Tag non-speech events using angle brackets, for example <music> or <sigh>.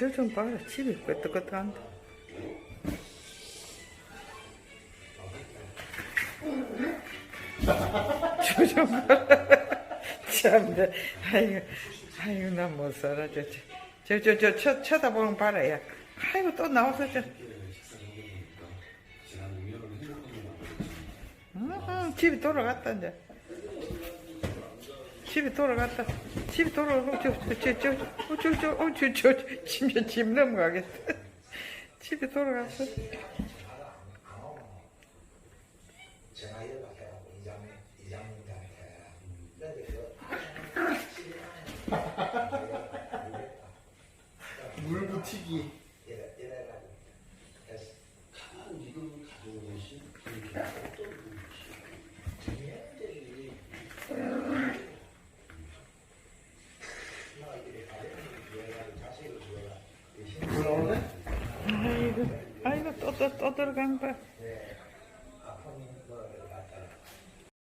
저 좀 봐라. 집이 끄떡끄떡한데. 저 좀 봐라. 참나. 아이고, 아이고, 나 못 살아. 저, 저, 저, 저, 쳐, 쳐다보는 봐라, 야. 아이고, 또 나와서 저. 음, 집이 돌아갔다, 이제. 집이 돌아갔다. 집이 돌아가고, 저, 저, 저, 저, 어, 저, 저, 어, 저, 저, 저, 집, 집 넘어가겠다. <laughs> 집이 돌아갔어. 물 붙이기. 이래 이래가지고 했어. 이걸 가져오는 것이 얘들이 너희들이 가정을 구해가지고 자식을 구해가 아이고, 아이